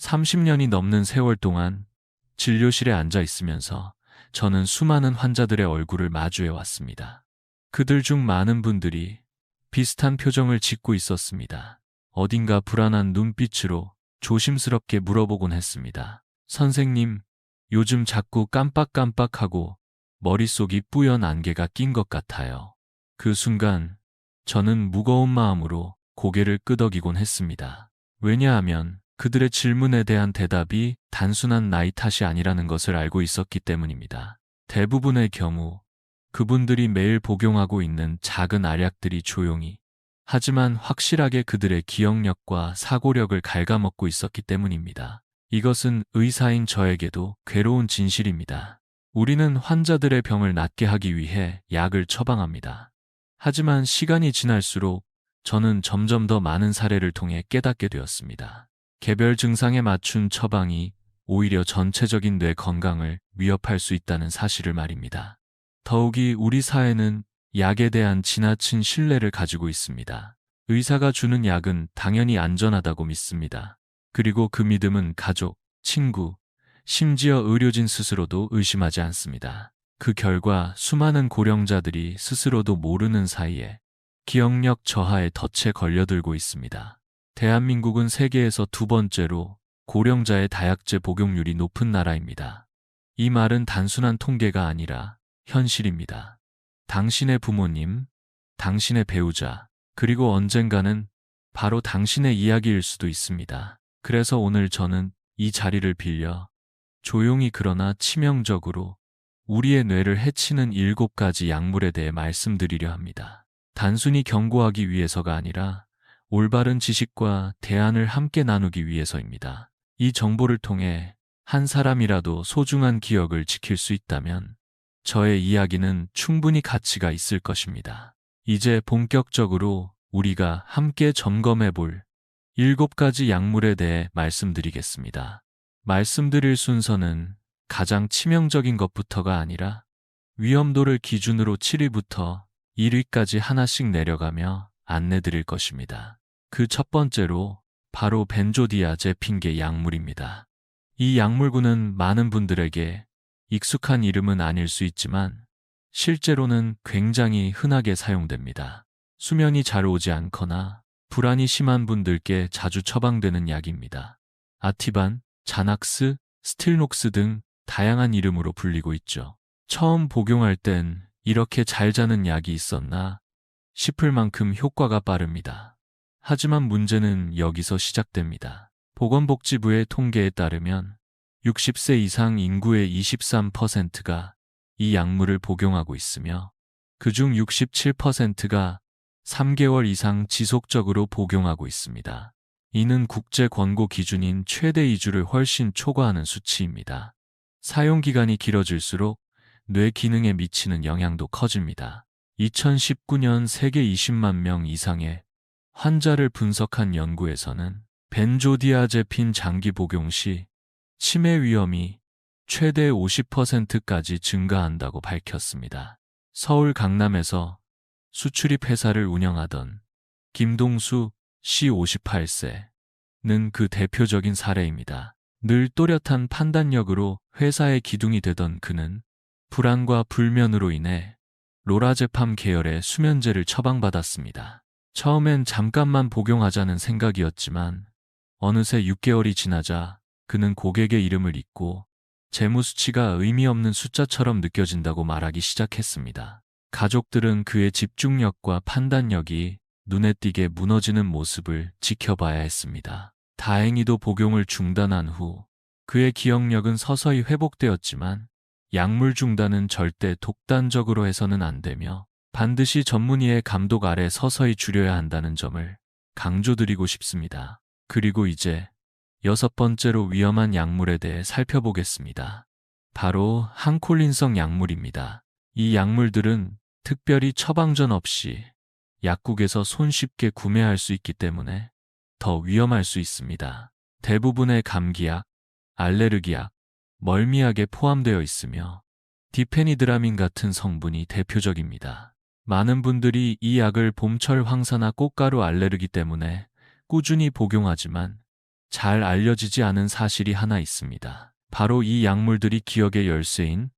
30년이 넘는 세월 동안 진료실에 앉아 있으면서 저는 수많은 환자들의 얼굴을 마주해 왔습니다. 그들 중 많은 분들이 비슷한 표정을 짓고 있었습니다. 어딘가 불안한 눈빛으로 조심스럽게 물어보곤 했습니다. 선생님, 요즘 자꾸 깜빡깜빡하고 머릿속이 뿌연 안개가 낀 것 같아요. 그 순간 저는 무거운 마음으로 고개를 끄덕이곤 했습니다. 왜냐하면 그들의 질문에 대한 대답이 단순한 나이 탓이 아니라는 것을 알고 있었기 때문입니다. 대부분의 경우 그분들이 매일 복용하고 있는 작은 알약들이 조용히 하지만 확실하게 그들의 기억력과 사고력을 갉아먹고 있었기 때문입니다. 이것은 의사인 저에게도 괴로운 진실입니다. 우리는 환자들의 병을 낫게 하기 위해 약을 처방합니다. 하지만 시간이 지날수록 저는 점점 더 많은 사례를 통해 깨닫게 되었습니다. 개별 증상에 맞춘 처방이 오히려 전체적인 뇌 건강을 위협할 수 있다는 사실을 말입니다. 더욱이 우리 사회는 약에 대한 지나친 신뢰를 가지고 있습니다. 의사가 주는 약은 당연히 안전하다고 믿습니다. 그리고 그 믿음은 가족, 친구, 심지어 의료진 스스로도 의심하지 않습니다. 그 결과 수많은 고령자들이 스스로도 모르는 사이에 기억력 저하에 덫에 걸려들고 있습니다. 대한민국은 세계에서 두 번째로 고령자의 다약제 복용률이 높은 나라입니다. 이 말은 단순한 통계가 아니라 현실입니다. 당신의 부모님, 당신의 배우자, 그리고 언젠가는 바로 당신의 이야기일 수도 있습니다. 그래서 오늘 저는 이 자리를 빌려 조용히 그러나 치명적으로 우리의 뇌를 해치는 일곱 가지 약물에 대해 말씀드리려 합니다. 단순히 경고하기 위해서가 아니라 올바른 지식과 대안을 함께 나누기 위해서입니다. 이 정보를 통해 한 사람이라도 소중한 기억을 지킬 수 있다면 저의 이야기는 충분히 가치가 있을 것입니다. 이제 본격적으로 우리가 함께 점검해 볼 일곱 가지 약물에 대해 말씀드리겠습니다. 말씀드릴 순서는 가장 치명적인 것부터가 아니라 위험도를 기준으로 7위부터 1위까지 하나씩 내려가며 안내 드릴 것입니다. 그 첫 번째로 바로 벤조디아제핀계 약물입니다. 이 약물군은 많은 분들에게 익숙한 이름은 아닐 수 있지만 실제로는 굉장히 흔하게 사용됩니다. 수면이 잘 오지 않거나 불안이 심한 분들께 자주 처방되는 약입니다. 아티반, 자낙스, 스틸녹스 등 다양한 이름으로 불리고 있죠. 처음 복용할 땐 이렇게 잘 자는 약이 있었나 싶을 만큼 효과가 빠릅니다. 하지만 문제는 여기서 시작됩니다. 보건복지부의 통계에 따르면 60세 이상 인구의 23%가 이 약물을 복용하고 있으며 그중 67%가 3개월 이상 지속적으로 복용하고 있습니다. 이는 국제 권고 기준인 최대 2주를 훨씬 초과하는 수치입니다. 사용 기간이 길어질수록 뇌 기능에 미치는 영향도 커집니다. 2019년 세계 20만 명 이상의 환자를 분석한 연구에서는 벤조디아제핀 장기 복용 시 치매 위험이 최대 50%까지 증가한다고 밝혔습니다. 서울 강남에서 수출입 회사를 운영하던 김동수 씨 58세는 그 대표적인 사례입니다. 늘 또렷한 판단력으로 회사의 기둥이 되던 그는 불안과 불면으로 인해 로라제팜 계열의 수면제를 처방받았습니다. 처음엔 잠깐만 복용하자는 생각이었지만 어느새 6개월이 지나자 그는 고객의 이름을 잊고 재무 수치가 의미 없는 숫자처럼 느껴진다고 말하기 시작했습니다. 가족들은 그의 집중력과 판단력이 눈에 띄게 무너지는 모습을 지켜봐야 했습니다. 다행히도 복용을 중단한 후 그의 기억력은 서서히 회복되었지만 약물 중단은 절대 독단적으로 해서는 안 되며 반드시 전문의의 감독 아래 서서히 줄여야 한다는 점을 강조드리고 싶습니다. 그리고 이제 여섯 번째로 위험한 약물에 대해 살펴보겠습니다. 바로 항콜린성 약물입니다. 이 약물들은 특별히 처방전 없이 약국에서 손쉽게 구매할 수 있기 때문에 더 위험할 수 있습니다. 대부분의 감기약, 알레르기약, 멀미약에 포함되어 있으며 디페니드라민 같은 성분이 대표적입니다. 많은 분들이 이 약을 봄철 황사나 꽃가루 알레르기 때문에 꾸준히 복용하지만 잘 알려지지 않은 사실이 하나 있습니다. 바로 이 약물들이 기억의 열쇠인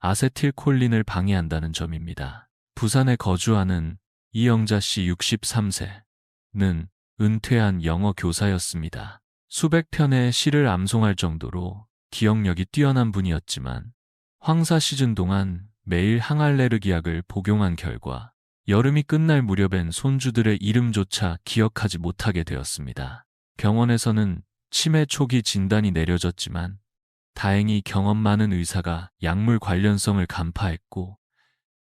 아세틸콜린을 방해한다는 점입니다. 부산에 거주하는 이영자 씨 63세는 은퇴한 영어 교사였습니다. 수백 편의 시를 암송할 정도로 기억력이 뛰어난 분이었지만 황사 시즌 동안 매일 항알레르기 약을 복용한 결과 여름이 끝날 무렵엔 손주들의 이름조차 기억하지 못하게 되었습니다. 병원에서는 치매 초기 진단이 내려졌지만 다행히 경험 많은 의사가 약물 관련성을 간파했고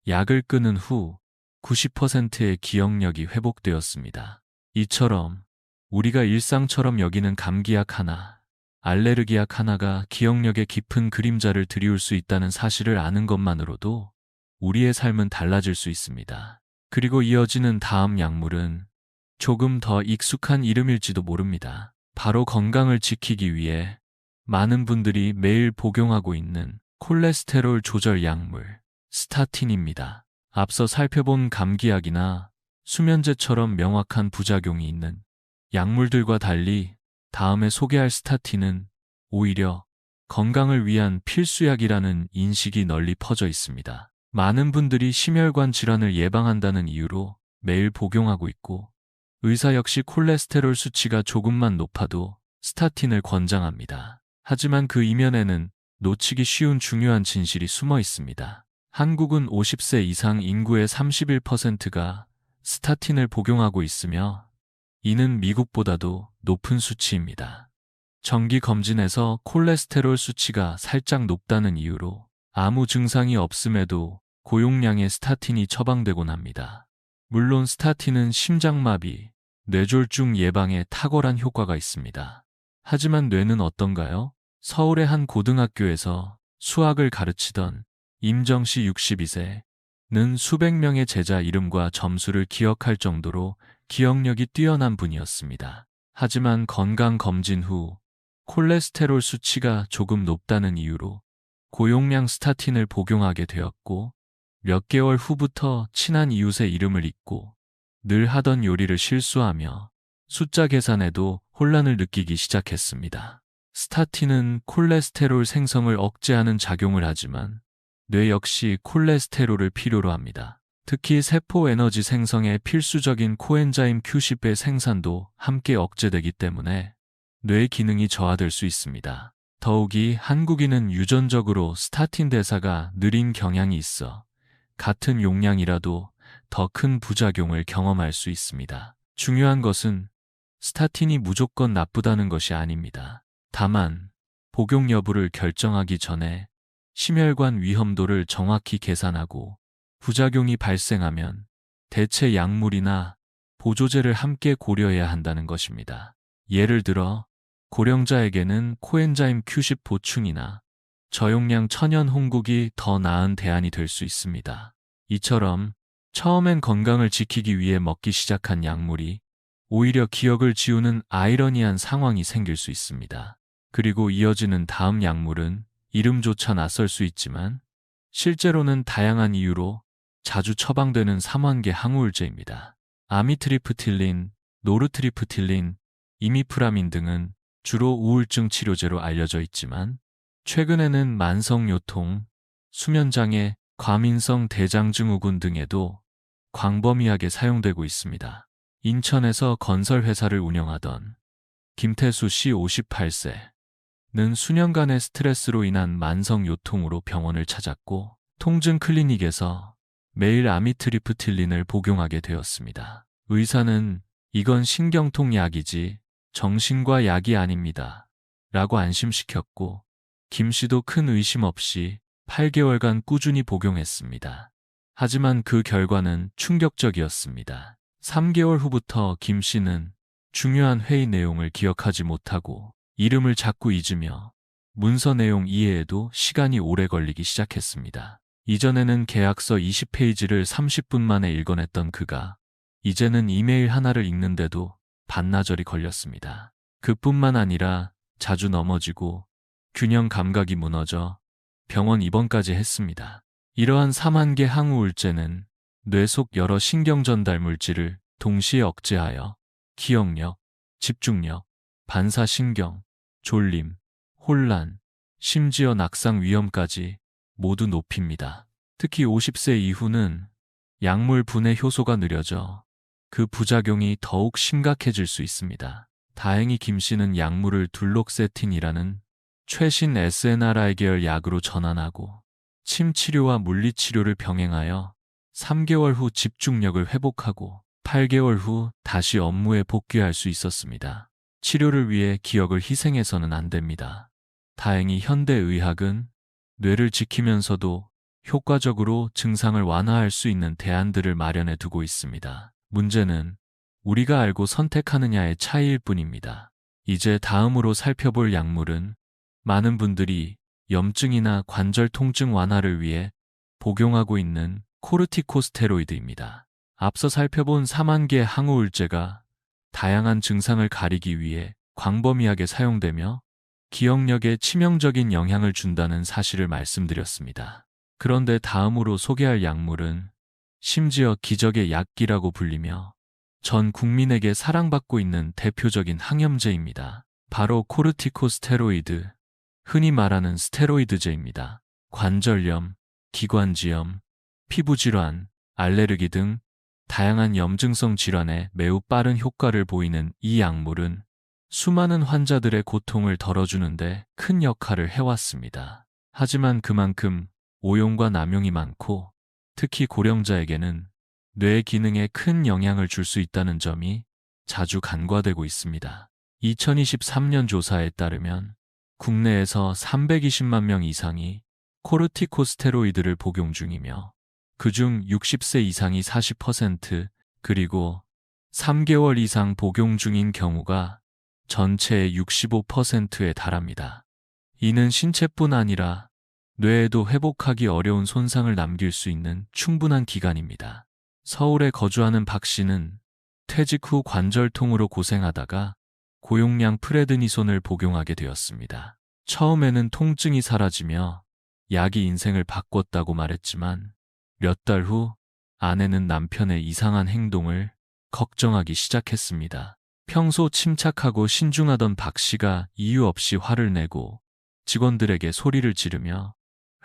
약을 끊은 후 90%의 기억력이 회복되었습니다. 이처럼 우리가 일상처럼 여기는 감기약 하나, 알레르기약 하나가 기억력에 깊은 그림자를 드리울 수 있다는 사실을 아는 것만으로도 우리의 삶은 달라질 수 있습니다. 그리고 이어지는 다음 약물은 조금 더 익숙한 이름일지도 모릅니다. 바로 건강을 지키기 위해 많은 분들이 매일 복용하고 있는 콜레스테롤 조절 약물, 스타틴입니다. 앞서 살펴본 감기약이나 수면제처럼 명확한 부작용이 있는 약물들과 달리 다음에 소개할 스타틴은 오히려 건강을 위한 필수약이라는 인식이 널리 퍼져 있습니다. 많은 분들이 심혈관 질환을 예방한다는 이유로 매일 복용하고 있고 의사 역시 콜레스테롤 수치가 조금만 높아도 스타틴을 권장합니다. 하지만 그 이면에는 놓치기 쉬운 중요한 진실이 숨어 있습니다. 한국은 50세 이상 인구의 31%가 스타틴을 복용하고 있으며 이는 미국보다도 높은 수치입니다. 정기 검진에서 콜레스테롤 수치가 살짝 높다는 이유로 아무 증상이 없음에도 고용량의 스타틴이 처방되곤 합니다. 물론 스타틴은 심장마비, 뇌졸중 예방에 탁월한 효과가 있습니다. 하지만 뇌는 어떤가요? 서울의 한 고등학교에서 수학을 가르치던 임정 씨 62세는 수백 명의 제자 이름과 점수를 기억할 정도로 기억력이 뛰어난 분이었습니다. 하지만 건강 검진 후 콜레스테롤 수치가 조금 높다는 이유로 고용량 스타틴을 복용하게 되었고 몇 개월 후부터 친한 이웃의 이름을 잊고 늘 하던 요리를 실수하며 숫자 계산에도 혼란을 느끼기 시작했습니다. 스타틴은 콜레스테롤 생성을 억제하는 작용을 하지만 뇌 역시 콜레스테롤을 필요로 합니다. 특히 세포 에너지 생성에 필수적인 코엔자임 Q10의 생산도 함께 억제되기 때문에 뇌 기능이 저하될 수 있습니다. 더욱이 한국인은 유전적으로 스타틴 대사가 느린 경향이 있어 같은 용량이라도 더 큰 부작용을 경험할 수 있습니다. 중요한 것은 스타틴이 무조건 나쁘다는 것이 아닙니다. 다만 복용 여부를 결정하기 전에 심혈관 위험도를 정확히 계산하고 부작용이 발생하면 대체 약물이나 보조제를 함께 고려해야 한다는 것입니다. 예를 들어 고령자에게는 코엔자임 Q10 보충이나 저용량 천연 홍국이 더 나은 대안이 될 수 있습니다. 이처럼 처음엔 건강을 지키기 위해 먹기 시작한 약물이 오히려 기억을 지우는 아이러니한 상황이 생길 수 있습니다. 그리고 이어지는 다음 약물은 이름조차 낯설 수 있지만 실제로는 다양한 이유로 자주 처방되는 삼환계 항우울제입니다. 아미트리프틸린, 노르트리프틸린, 이미프라민 등은 주로 우울증 치료제로 알려져 있지만 최근에는 만성 요통, 수면장애, 과민성 대장증후군 등에도 광범위하게 사용되고 있습니다. 인천에서 건설회사를 운영하던 김태수 씨 58세는 수년간의 스트레스로 인한 만성 요통으로 병원을 찾았고 통증 클리닉에서 매일 아미트리프틸린을 복용하게 되었습니다. 의사는 이건 신경통 약이지 정신과 약이 아닙니다. 라고 안심시켰고 김 씨도 큰 의심 없이 8개월간 꾸준히 복용했습니다. 하지만 그 결과는 충격적이었습니다. 3개월 후부터 김 씨는 중요한 회의 내용을 기억하지 못하고 이름을 자꾸 잊으며 문서 내용 이해에도 시간이 오래 걸리기 시작했습니다. 이전에는 계약서 20페이지를 30분 만에 읽어냈던 그가 이제는 이메일 하나를 읽는데도 반나절이 걸렸습니다. 그뿐만 아니라 자주 넘어지고 균형 감각이 무너져 병원 입원까지 했습니다. 이러한 3한계 항우울제는 뇌 속 여러 신경 전달 물질을 동시에 억제하여 기억력, 집중력, 반사신경, 졸림, 혼란, 심지어 낙상 위험까지 모두 높입니다. 특히 50세 이후는 약물 분해 효소가 느려져 그 부작용이 더욱 심각해질 수 있습니다. 다행히 김 씨는 약물을 둘록세틴이라는 최신 SNRI 계열 약으로 전환하고 침 치료와 물리 치료를 병행하여 3개월 후 집중력을 회복하고 8개월 후 다시 업무에 복귀할 수 있었습니다. 치료를 위해 기억을 희생해서는 안 됩니다. 다행히 현대의학은 뇌를 지키면서도 효과적으로 증상을 완화할 수 있는 대안들을 마련해 두고 있습니다. 문제는 우리가 알고 선택하느냐의 차이일 뿐입니다. 이제 다음으로 살펴볼 약물은 많은 분들이 염증이나 관절 통증 완화를 위해 복용하고 있는 코르티코스테로이드입니다. 앞서 살펴본 4만 개 항우울제가 다양한 증상을 가리기 위해 광범위하게 사용되며 기억력에 치명적인 영향을 준다는 사실을 말씀드렸습니다. 그런데 다음으로 소개할 약물은 심지어 기적의 약기라고 불리며 전 국민에게 사랑받고 있는 대표적인 항염제입니다. 바로 코르티코스테로이드, 흔히 말하는 스테로이드제입니다. 관절염, 기관지염, 피부질환, 알레르기 등 다양한 염증성 질환에 매우 빠른 효과를 보이는 이 약물은 수많은 환자들의 고통을 덜어주는데 큰 역할을 해왔습니다. 하지만 그만큼 오용과 남용이 많고 특히 고령자에게는 뇌 기능에 큰 영향을 줄 수 있다는 점이 자주 간과되고 있습니다. 2023년 조사에 따르면 국내에서 320만 명 이상이 코르티코스테로이드를 복용 중이며 그중 60세 이상이 40% 그리고 3개월 이상 복용 중인 경우가 전체의 65%에 달합니다. 이는 신체뿐 아니라 뇌에도 회복하기 어려운 손상을 남길 수 있는 충분한 기간입니다. 서울에 거주하는 박 씨는 퇴직 후 관절통으로 고생하다가 고용량 프레드니손을 복용하게 되었습니다. 처음에는 통증이 사라지며 약이 인생을 바꿨다고 말했지만 몇 달 후 아내는 남편의 이상한 행동을 걱정하기 시작했습니다. 평소 침착하고 신중하던 박 씨가 이유 없이 화를 내고 직원들에게 소리를 지르며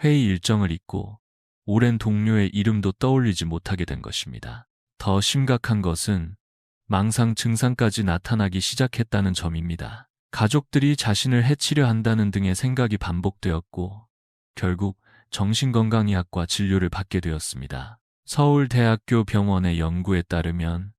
회의 일정을 잊고 오랜 동료의 이름도 떠올리지 못하게 된 것입니다. 더 심각한 것은 망상 증상까지 나타나기 시작했다는 점입니다. 가족들이 자신을 해치려 한다는 등의 생각이 반복되었고 결국 정신건강의학과 진료를 받게 되었습니다. 서울대학교 병원의 연구에 따르면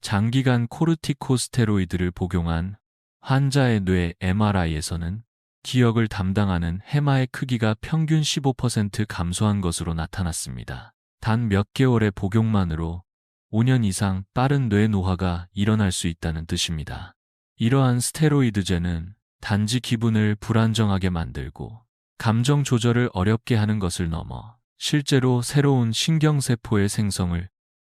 장기간 코르티코스테로이드를 복용한 환자의 뇌 MRI에서는 기억을 담당하는 해마의 크기가 평균 15% 감소한 것으로 나타났습니다. 단 몇 개월의 복용만으로 5년 이상 빠른 뇌 노화가 일어날 수 있다는 뜻입니다. 이러한 스테로이드제는 단지 기분을 불안정하게 만들고 감정 조절을 어렵게 하는 것을 넘어 실제로 새로운 신경세포의 생성을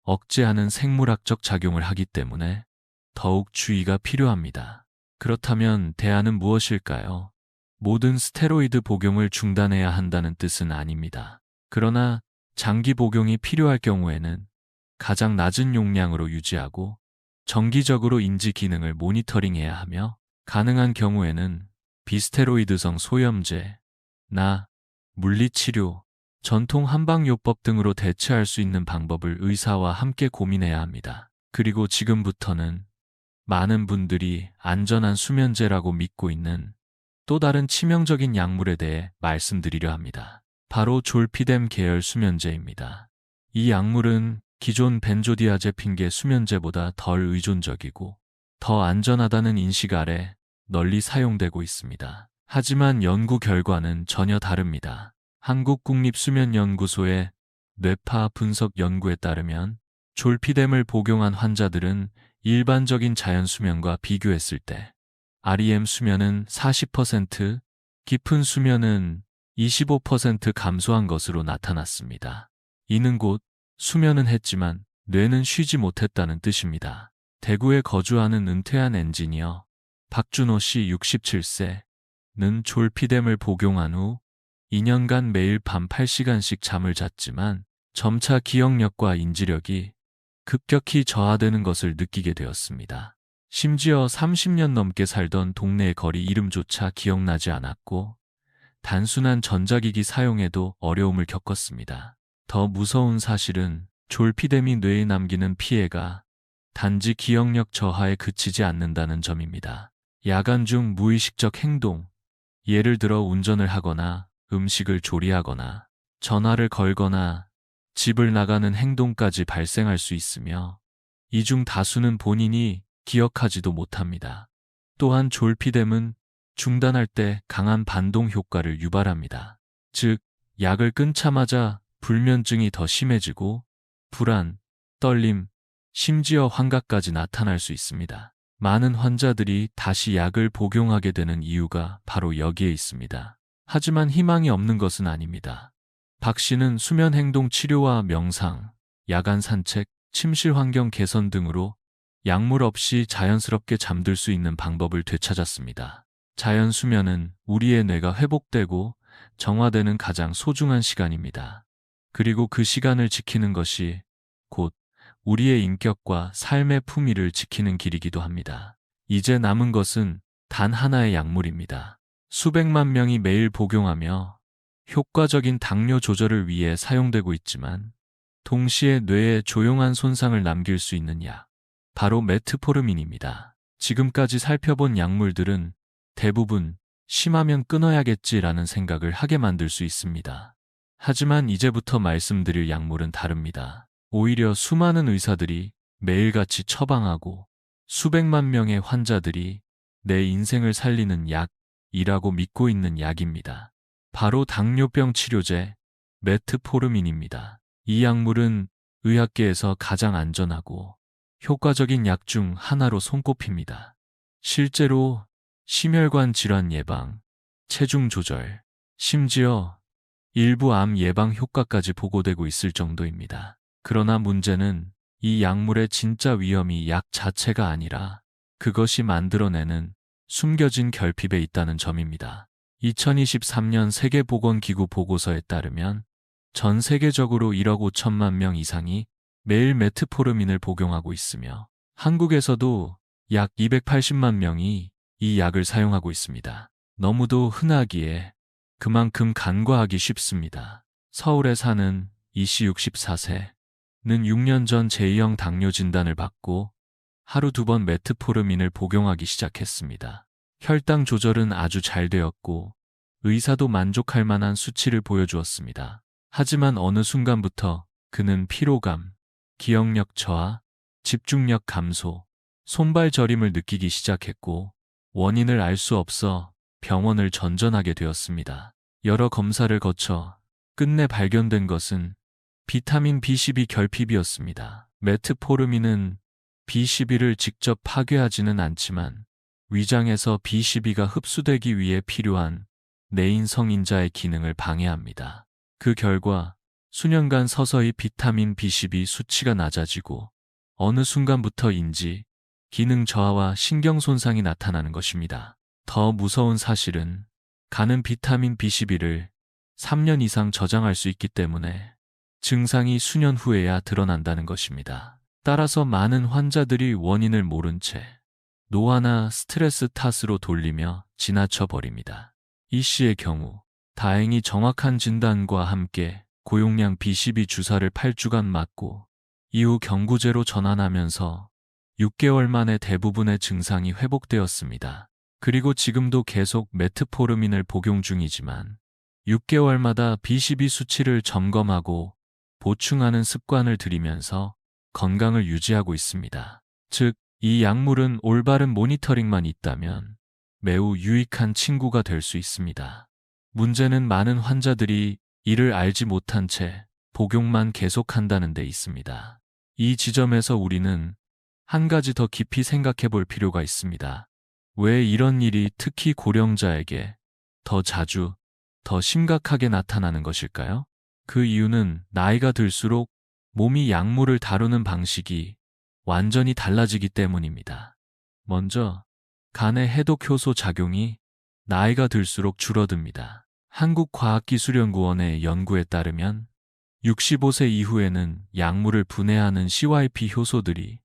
억제하는 생물학적 작용을 하기 때문에 더욱 주의가 필요합니다. 그렇다면 대안은 무엇일까요? 모든 스테로이드 복용을 중단해야 한다는 뜻은 아닙니다. 그러나 장기 복용이 필요할 경우에는 가장 낮은 용량으로 유지하고 정기적으로 인지 기능을 모니터링해야 하며 가능한 경우에는 비스테로이드성 소염제, 나, 물리치료, 전통 한방요법 등으로 대체할 수 있는 방법을 의사와 함께 고민해야 합니다. 그리고 지금부터는 많은 분들이 안전한 수면제라고 믿고 있는 또 다른 치명적인 약물에 대해 말씀드리려 합니다. 바로 졸피뎀 계열 수면제입니다. 이 약물은 기존 벤조디아제핀계 수면제보다 덜 의존적이고 더 안전하다는 인식 아래 널리 사용되고 있습니다. 하지만 연구 결과는 전혀 다릅니다. 한국국립수면연구소의 뇌파 분석 연구에 따르면 졸피뎀을 복용한 환자들은 일반적인 자연 수면과 비교했을 때 REM 수면은 40%, 깊은 수면은 25% 감소한 것으로 나타났습니다. 이는 곧 수면은 했지만 뇌는 쉬지 못했다는 뜻입니다. 대구에 거주하는 은퇴한 엔지니어 박준호 씨 67세는 졸피뎀을 복용한 후 2년간 매일 밤 8시간씩 잠을 잤지만 점차 기억력과 인지력이 급격히 저하되는 것을 느끼게 되었습니다. 심지어 30년 넘게 살던 동네의 거리 이름조차 기억나지 않았고 단순한 전자기기 사용에도 어려움을 겪었습니다. 더 무서운 사실은 졸피뎀이 뇌에 남기는 피해가 단지 기억력 저하에 그치지 않는다는 점입니다. 야간 중 무의식적 행동, 예를 들어 운전을 하거나 음식을 조리하거나 전화를 걸거나 집을 나가는 행동까지 발생할 수 있으며 이 중 다수는 본인이 기억하지도 못합니다. 또한 졸피뎀은 중단할 때 강한 반동 효과를 유발합니다. 즉, 약을 끊자마자 불면증이 더 심해지고 불안, 떨림, 심지어 환각까지 나타날 수 있습니다. 많은 환자들이 다시 약을 복용하게 되는 이유가 바로 여기에 있습니다. 하지만 희망이 없는 것은 아닙니다. 박 씨는 수면 행동 치료와 명상, 야간 산책, 침실 환경 개선 등으로 약물 없이 자연스럽게 잠들 수 있는 방법을 되찾았습니다. 자연 수면은 우리의 뇌가 회복되고 정화되는 가장 소중한 시간입니다. 그리고 그 시간을 지키는 것이 곧 우리의 인격과 삶의 품위를 지키는 길이기도 합니다. 이제 남은 것은 단 하나의 약물입니다. 수백만 명이 매일 복용하며 효과적인 당뇨 조절을 위해 사용되고 있지만 동시에 뇌에 조용한 손상을 남길 수 있는 약. 바로 메트포르민입니다. 지금까지 살펴본 약물들은 대부분 심하면 끊어야겠지라는 생각을 하게 만들 수 있습니다. 하지만 이제부터 말씀드릴 약물은 다릅니다. 오히려 수많은 의사들이 매일같이 처방하고 수백만 명의 환자들이 내 인생을 살리는 약 이라고 믿고 있는 약입니다. 바로 당뇨병 치료제 메트포르민입니다. 이 약물은 의학계에서 가장 안전하고 효과적인 약 중 하나로 손꼽힙니다. 실제로 심혈관 질환 예방, 체중 조절, 심지어 일부 암 예방 효과까지 보고되고 있을 정도입니다. 그러나 문제는 이 약물의 진짜 위험이 약 자체가 아니라 그것이 만들어내는 숨겨진 결핍에 있다는 점입니다. 2023년 세계보건기구 보고서에 따르면 전 세계적으로 1억 5천만 명 이상이 매일 메트포르민을 복용하고 있으며 한국에서도 약 280만 명이 이 약을 사용하고 있습니다. 너무도 흔하기에 그만큼 간과하기 쉽습니다. 서울에 사는 이씨 64세, 는 6년 전 제2형 당뇨 진단을 받고 하루 두 번 메트포르민을 복용하기 시작했습니다. 혈당 조절은 아주 잘 되었고 의사도 만족할 만한 수치를 보여주었습니다. 하지만 어느 순간부터 그는 피로감, 기억력 저하, 집중력 감소, 손발 저림을 느끼기 시작했고 원인을 알 수 없어 병원을 전전하게 되었습니다. 여러 검사를 거쳐 끝내 발견된 것은 비타민 B12 결핍이었습니다. 메트포르민은 B12를 직접 파괴하지는 않지만 위장에서 B12가 흡수되기 위해 필요한 내인 성인자의 기능을 방해합니다. 그 결과 수년간 서서히 비타민 B12 수치가 낮아지고 어느 순간부터인지 기능 저하와 신경 손상이 나타나는 것입니다. 더 무서운 사실은 간은 비타민 B12를 3년 이상 저장할 수 있기 때문에 증상이 수년 후에야 드러난다는 것입니다. 따라서 많은 환자들이 원인을 모른 채 노화나 스트레스 탓으로 돌리며 지나쳐 버립니다. 이 씨의 경우 다행히 정확한 진단과 함께 고용량 B12 주사를 8주간 맞고 이후 경구제로 전환하면서 6개월 만에 대부분의 증상이 회복되었습니다. 그리고 지금도 계속 메트포르민을 복용 중이지만 6개월마다 B12 수치를 점검하고 보충하는 습관을 들이면서 건강을 유지하고 있습니다. 즉, 이 약물은 올바른 모니터링만 있다면 매우 유익한 친구가 될 수 있습니다. 문제는 많은 환자들이 이를 알지 못한 채 복용만 계속한다는 데 있습니다. 이 지점에서 우리는 한 가지 더 깊이 생각해 볼 필요가 있습니다. 왜 이런 일이 특히 고령자에게 더 자주, 더 심각하게 나타나는 것일까요? 그 이유는 나이가 들수록 몸이 약물을 다루는 방식이 완전히 달라지기 때문입니다. 먼저 간의 해독 효소 작용이 나이가 들수록 줄어듭니다. 한국과학기술연구원의 연구에 따르면 65세 이후에는 약물을 분해하는 CYP 효소들이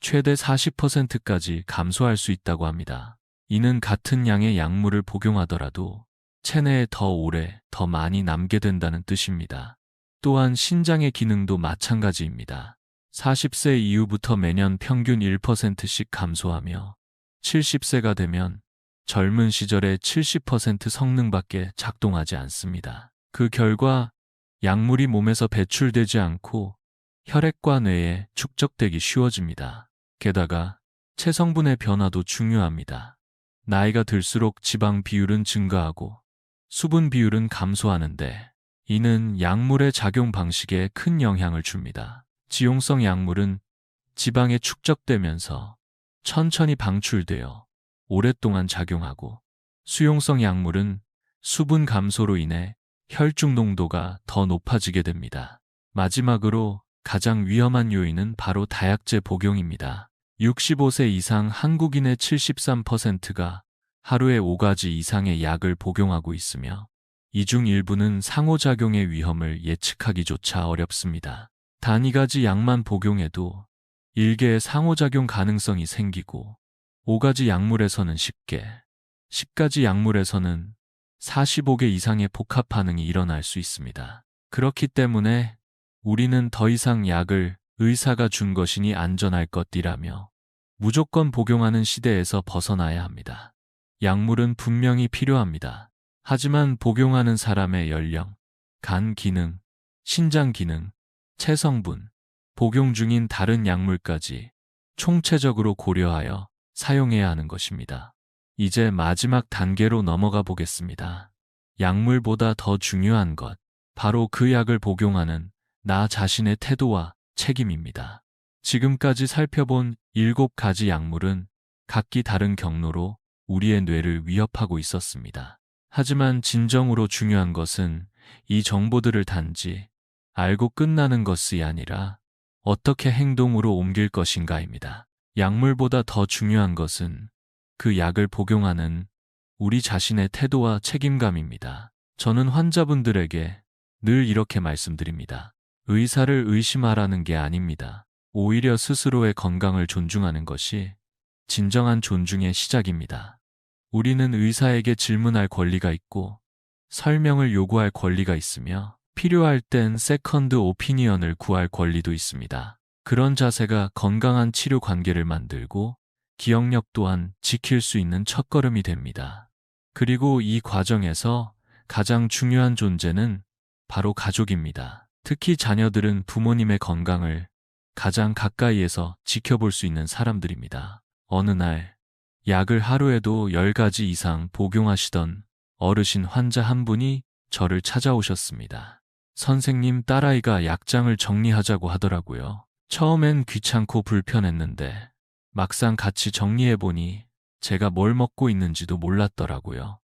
최대 40%까지 감소할 수 있다고 합니다. 이는 같은 양의 약물을 복용하더라도 체내에 더 오래, 더 많이 남게 된다는 뜻입니다. 또한 신장의 기능도 마찬가지입니다. 40세 이후부터 매년 평균 1%씩 감소하며 70세가 되면 젊은 시절의 70% 성능밖에 작동하지 않습니다. 그 결과 약물이 몸에서 배출되지 않고 혈액과 뇌에 축적되기 쉬워집니다. 게다가 체성분의 변화도 중요합니다. 나이가 들수록 지방 비율은 증가하고 수분 비율은 감소하는데 이는 약물의 작용 방식에 큰 영향을 줍니다. 지용성 약물은 지방에 축적되면서 천천히 방출되어 오랫동안 작용하고 수용성 약물은 수분 감소로 인해 혈중 농도가 더 높아지게 됩니다. 마지막으로 가장 위험한 요인은 바로 다약제 복용입니다. 65세 이상 한국인의 73%가 하루에 5가지 이상의 약을 복용하고 있으며 이 중 일부는 상호작용의 위험을 예측하기조차 어렵습니다. 단위 가지 약만 복용해도 1개의 상호작용 가능성이 생기고 5가지 약물에서는 10개, 10가지 약물에서는 45개 이상의 복합 반응이 일어날 수 있습니다. 그렇기 때문에 우리는 더 이상 약을 의사가 준 것이니 안전할 것이라며 무조건 복용하는 시대에서 벗어나야 합니다. 약물은 분명히 필요합니다. 하지만 복용하는 사람의 연령, 간 기능, 신장 기능, 체성분, 복용 중인 다른 약물까지 총체적으로 고려하여 사용해야 하는 것입니다. 이제 마지막 단계로 넘어가 보겠습니다. 약물보다 더 중요한 것, 바로 그 약을 복용하는 나 자신의 태도와 책임입니다. 지금까지 살펴본 일곱 가지 약물은 각기 다른 경로로 우리의 뇌를 위협하고 있었습니다. 하지만 진정으로 중요한 것은 이 정보들을 단지 알고 끝나는 것이 아니라 어떻게 행동으로 옮길 것인가입니다. 약물보다 더 중요한 것은 그 약을 복용하는 우리 자신의 태도와 책임감입니다. 저는 환자분들에게 늘 이렇게 말씀드립니다. 의사를 의심하라는 게 아닙니다. 오히려 스스로의 건강을 존중하는 것이 진정한 존중의 시작입니다. 우리는 의사에게 질문할 권리가 있고 설명을 요구할 권리가 있으며 필요할 땐 세컨드 오피니언을 구할 권리도 있습니다. 그런 자세가 건강한 치료 관계를 만들고 기억력 또한 지킬 수 있는 첫걸음이 됩니다. 그리고 이 과정에서 가장 중요한 존재는 바로 가족입니다. 특히 자녀들은 부모님의 건강을 가장 가까이에서 지켜볼 수 있는 사람들입니다. 어느 날 약을 하루에도 10가지 이상 복용하시던 어르신 환자 한 분이 저를 찾아오셨습니다. 선생님 딸아이가 약장을 정리하자고 하더라고요. 처음엔 귀찮고 불편했는데 막상 같이 정리해보니 제가 뭘 먹고 있는지도 몰랐더라고요.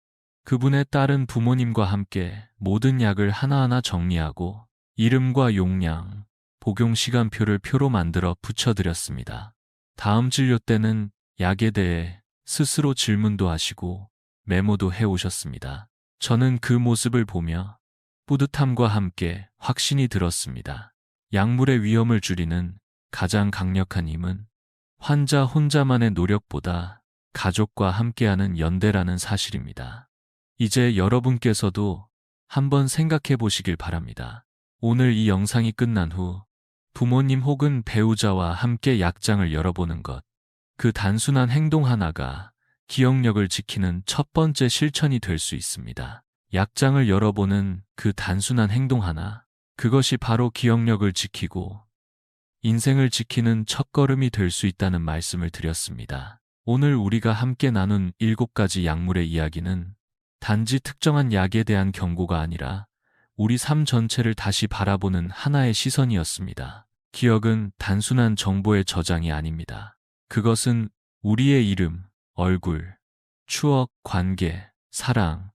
그분의 딸은 부모님과 함께 모든 약을 하나하나 정리하고 이름과 용량, 복용 시간표를 표로 만들어 붙여드렸습니다. 다음 진료 때는 약에 대해 스스로 질문도 하시고 메모도 해오셨습니다. 저는 그 모습을 보며 뿌듯함과 함께 확신이 들었습니다. 약물의 위험을 줄이는 가장 강력한 힘은 환자 혼자만의 노력보다 가족과 함께하는 연대라는 사실입니다. 이제 여러분께서도 한번 생각해 보시길 바랍니다. 오늘 이 영상이 끝난 후 부모님 혹은 배우자와 함께 약장을 열어보는 것. 그 단순한 행동 하나가 기억력을 지키는 첫 번째 실천이 될 수 있습니다. 약장을 열어보는 그 단순한 행동 하나. 그것이 바로 기억력을 지키고 인생을 지키는 첫걸음이 될 수 있다는 말씀을 드렸습니다. 오늘 우리가 함께 나눈 일곱 가지 약물의 이야기는 단지 특정한 약에 대한 경고가 아니라 우리 삶 전체를 다시 바라보는 하나의 시선이었습니다. 기억은 단순한 정보의 저장이 아닙니다. 그것은 우리의 이름, 얼굴, 추억, 관계, 사랑,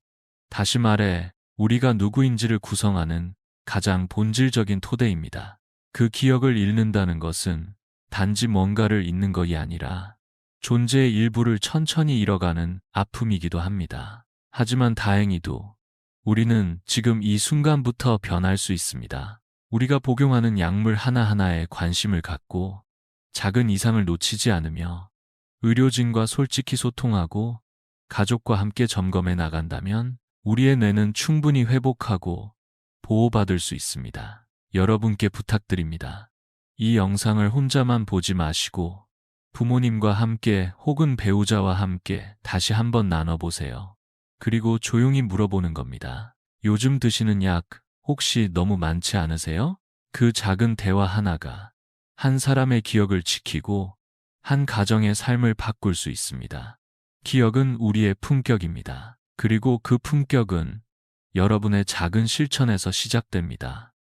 다시 말해 우리가 누구인지를 구성하는 가장 본질적인 토대입니다. 그 기억을 잃는다는 것은 단지 뭔가를 잊는 것이 아니라 존재의 일부를 천천히 잃어가는 아픔이기도 합니다. 하지만 다행히도 우리는 지금 이 순간부터 변할 수 있습니다. 우리가 복용하는 약물 하나하나에 관심을 갖고 작은 이상을 놓치지 않으며 의료진과 솔직히 소통하고 가족과 함께 점검해 나간다면 우리의 뇌는 충분히 회복하고 보호받을 수 있습니다. 여러분께 부탁드립니다. 이 영상을 혼자만 보지 마시고 부모님과 함께 혹은 배우자와 함께 다시 한번 나눠보세요. 그리고 조용히 물어보는 겁니다. 요즘 드시는 약 혹시 너무 많지 않으세요? 그 작은 대화 하나가 한 사람의 기억을 지키고 한 가정의 삶을 바꿀 수 있습니다. 기억은 우리의 품격입니다. 그리고 그 품격은 여러분의 작은 실천에서 시작됩니다.